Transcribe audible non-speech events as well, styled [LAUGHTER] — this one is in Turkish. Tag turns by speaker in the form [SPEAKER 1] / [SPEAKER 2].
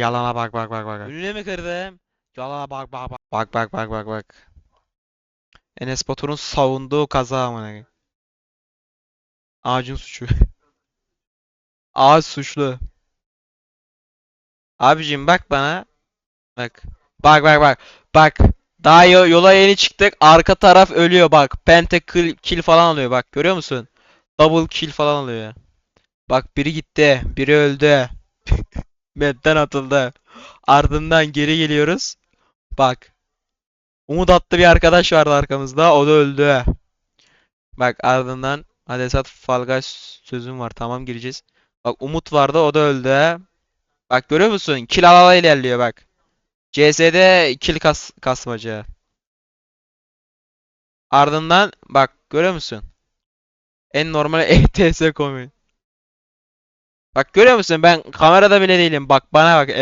[SPEAKER 1] yalana bak bak bak bak.
[SPEAKER 2] Önüne mi kırdım? Yalana bak bak bak.
[SPEAKER 1] Bak bak bak bak bak. Enes Batur'un savunduğu kaza amına. Ağacın suçu. [LAUGHS] Ağaç suçlu. Abicim bak bana. Bak. Bak bak bak. Bak. Daha yo- yola yeni çıktık. Arka taraf ölüyor bak. Pentakill kill falan alıyor bak. Görüyor musun? Double kill falan alıyor. Bak biri gitti. Biri öldü. Map'ten atıldı. Ardından geri geliyoruz. Bak. Umut attı bir arkadaş vardı arkamızda. O da öldü. Bak ardından hadi Esat Fall Guys sözüm var. Tamam gireceğiz. Bak Umut vardı. O da öldü. Bak görüyor musun? Kill alala ilerliyor bak. CS'de kill kas kasmacı. Ardından bak görüyor musun? En normal ETS komün. Bak görüyor musun? Ben kamerada bile değilim. Bak bana bak. ele